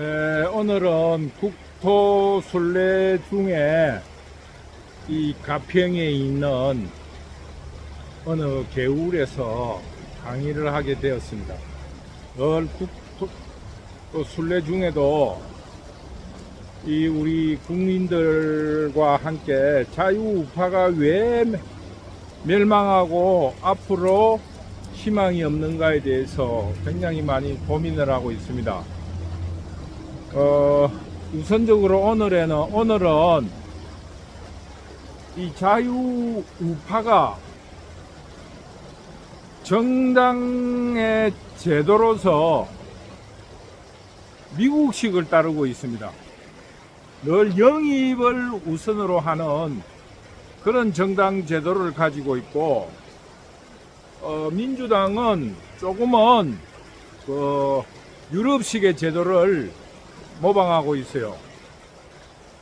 에, 오늘은 국토 순례 중에 이 가평에 있는 어느 개울에서 강의를 하게 되었습니다. 늘 국토 또 순례 중에도 이 우리 국민들과 함께 자유우파가 왜 멸망하고 앞으로 희망이 없는가에 대해서 굉장히 많이 고민을 하고 있습니다. 어, 우선적으로 오늘에는, 오늘은 이 자유 우파가 정당의 제도로서 미국식을 따르고 있습니다. 늘 영입을 우선으로 하는 그런 정당 제도를 가지고 있고, 어, 민주당은 조금은 그 유럽식의 제도를 모방하고 있어요.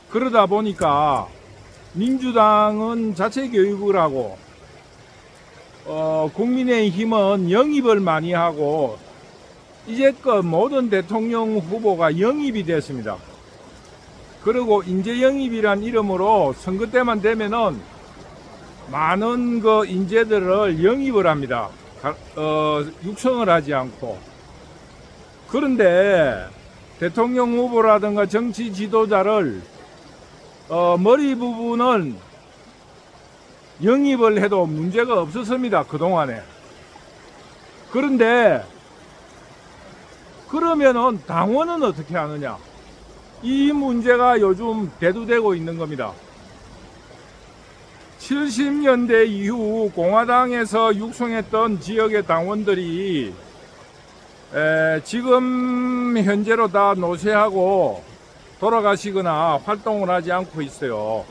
그러다 보니까 민주당은 자체 교육을 하고 어, 국민의힘은 영입을 많이 하고 이제껏 모든 대통령 후보가 영입이 됐습니다. 그리고 인재 영입이란 이름으로 선거 때만 되면은 많은 그 인재들을 영입을 합니다. 가- 어, 육성을 하지 않고. 그런데 대통령 후보라든가 정치 지도자를 어, 머리 부분은 영입을 해도 문제가 없었습니다. 그동안에. 그런데 그러면은 당원은 어떻게 하느냐? 이 문제가 요즘 대두되고 있는 겁니다. 70년대 이후 공화당에서 육성했던 지역의 당원들이 에, 지금 현재로 다 노쇠하고 돌아가시거나 활동을 하지 않고 있어요.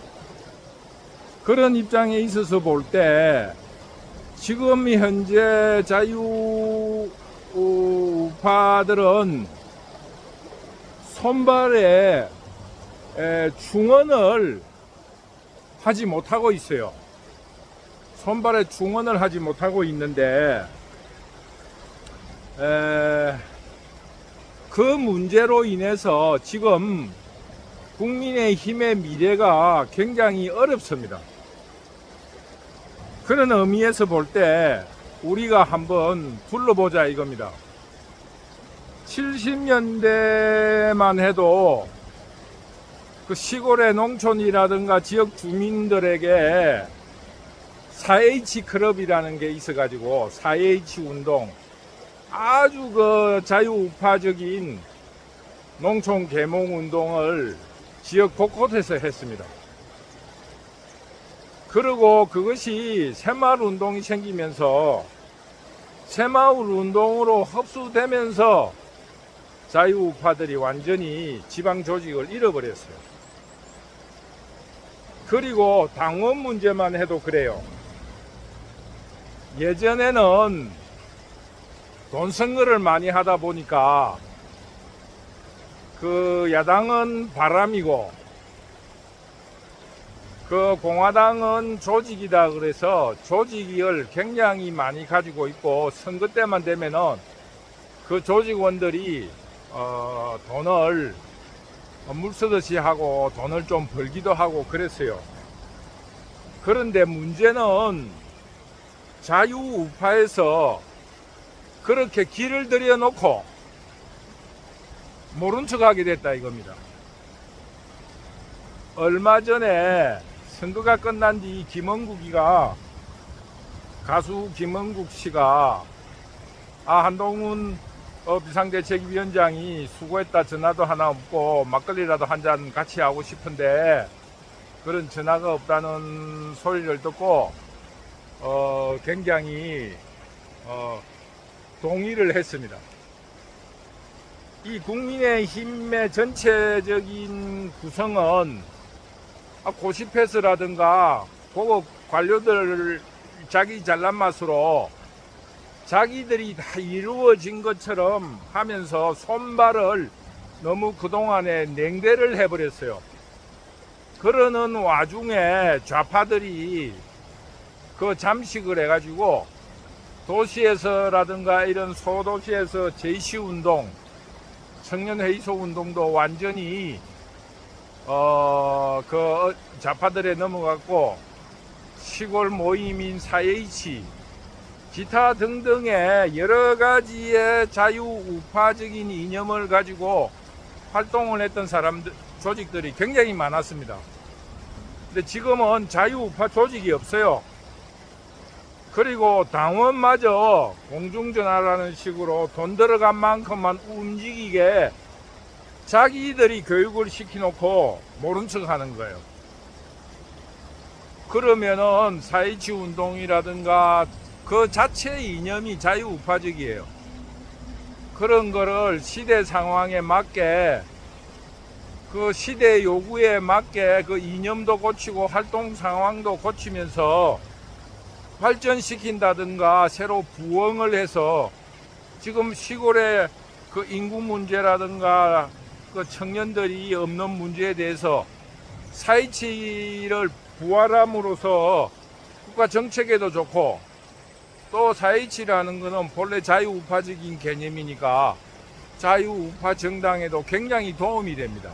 그런 입장에 있어서 볼 때 지금 현재 자유우파들은 손발에 에, 중언을 하지 못하고 있어요. 손발에 중언을 하지 못하고 있는데 에, 그 문제로 인해서 지금 국민의 힘의 미래가 굉장히 어렵습니다. 그런 의미에서 볼 때 우리가 한번 둘러보자 이겁니다. 70년대만 해도 그 시골의 농촌이라든가 지역 주민들에게 4H 클럽이라는 게 있어가지고 4H 운동 아주 그 자유우파적인 농촌 계몽 운동을 지역 곳곳에서 했습니다. 그리고 그것이 새마을 운동이 생기면서 새마을 운동으로 흡수되면서 자유우파들이 완전히 지방 조직을 잃어버렸어요. 그리고 당원 문제만 해도 그래요. 예전에는 돈 선거를 많이 하다 보니까 그 야당은 바람이고 그 공화당은 조직이다 그래서 조직을 굉장히 많이 가지고 있고 선거 때만 되면은 그 조직원들이 어 돈을 물 쓰듯이 하고 돈을 좀 벌기도 하고 그랬어요. 그런데 문제는 자유우파에서 그렇게 길을 들여놓고 모른 척 하게 됐다 이겁니다. 얼마 전에 선거가 끝난 뒤 김원국이가 가수 김원국 씨가 아 한동훈 어, 비상대책위원장이 수고했다 전화도 하나 없고 막걸리라도 한 잔 같이 하고 싶은데 그런 전화가 없다는 소리를 듣고 어, 굉장히 어, 동의를 했습니다. 이 국민의힘의 전체적인 구성은 아, 고시패스라든가 고급 관료들 자기 잘난 맛으로 자기들이 다 이루어진 것처럼 하면서 손발을 너무 그동안에 냉대를 해버렸어요. 그러는 와중에 좌파들이 그 잠식을 해가지고 도시에서라든가 이런 소도시에서 제시운동, 청년회의소 운동도 완전히 어, 그 좌파들에 넘어갔고 시골 모임인 4H 기타 등등의 여러 가지의 자유우파적인 이념을 가지고 활동을 했던 사람들 조직들이 굉장히 많았습니다. 근데 지금은 자유우파 조직이 없어요. 그리고 당원마저 공중전화라는 식으로 돈 들어간 만큼만 움직이게 자기들이 교육을 시켜놓고 모른 척 하는 거예요. 그러면은 4.27 운동이라든가 그 자체의 이념이 자유우파적이에요. 그런 거를 시대 상황에 맞게 그 시대 요구에 맞게 그 이념도 고치고 활동 상황도 고치면서 발전시킨다든가 새로 부흥을 해서 지금 시골의 그 인구 문제라든가 그 청년들이 없는 문제에 대해서 4.27을 부활함으로써 국가 정책에도 좋고 또 4.27이라는 것은 본래 자유우파적인 개념이니까 자유우파 정당에도 굉장히 도움이 됩니다.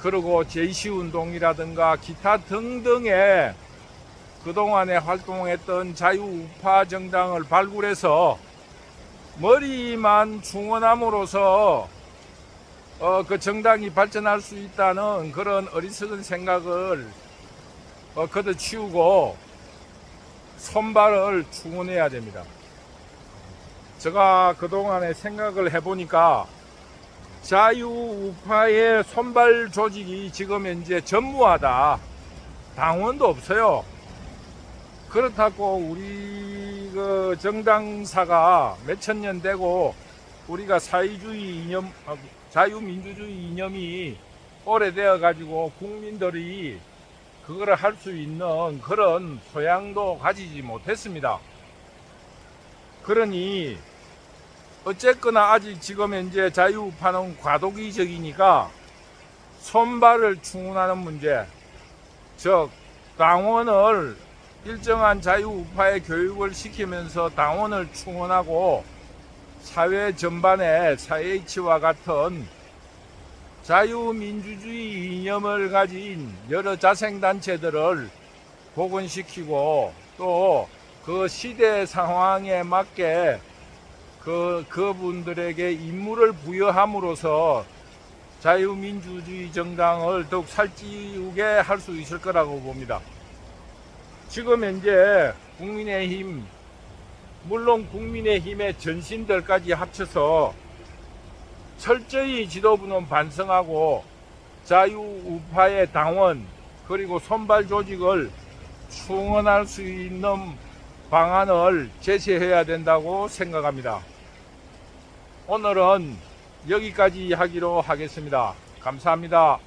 그리고 제시운동이라든가 기타 등등의 그동안에 활동했던 자유우파 정당을 발굴해서 머리만 충원함으로써 어, 그 정당이 발전할 수 있다는 그런 어리석은 생각을 어, 걷어치우고 손발을 충원해야 됩니다. 제가 그동안에 생각을 해보니까 자유우파의 손발 조직이 지금 현재 전무하다. 당원도 없어요. 그렇다고 우리 그 정당사가 몇천 년 되고 우리가 사회주의 이념, 아, 자유민주주의 이념이 오래되어 가지고 국민들이 그거를 할 수 있는 그런 소양도 가지지 못했습니다. 그러니 어쨌거나 아직 지금 현재 자유우파는 과도기적이니까 손발을 충원하는 문제, 즉 당원을 일정한 자유우파의 교육을 시키면서 당원을 충원하고 사회 전반에 4H와 같은 자유민주주의 이념을 가진 여러 자생단체들을 복원시키고 또 그 시대 상황에 맞게 그, 그분들에게 임무를 부여함으로써 자유민주주의 정당을 더욱 살찌우게 할 수 있을 거라고 봅니다. 지금 현재 국민의힘, 물론 국민의힘의 전신들까지 합쳐서 철저히 지도부는 반성하고 자유우파의 당원 그리고 선발 조직을 충원할 수 있는 방안을 제시해야 된다고 생각합니다. 오늘은 여기까지 하기로 하겠습니다. 감사합니다.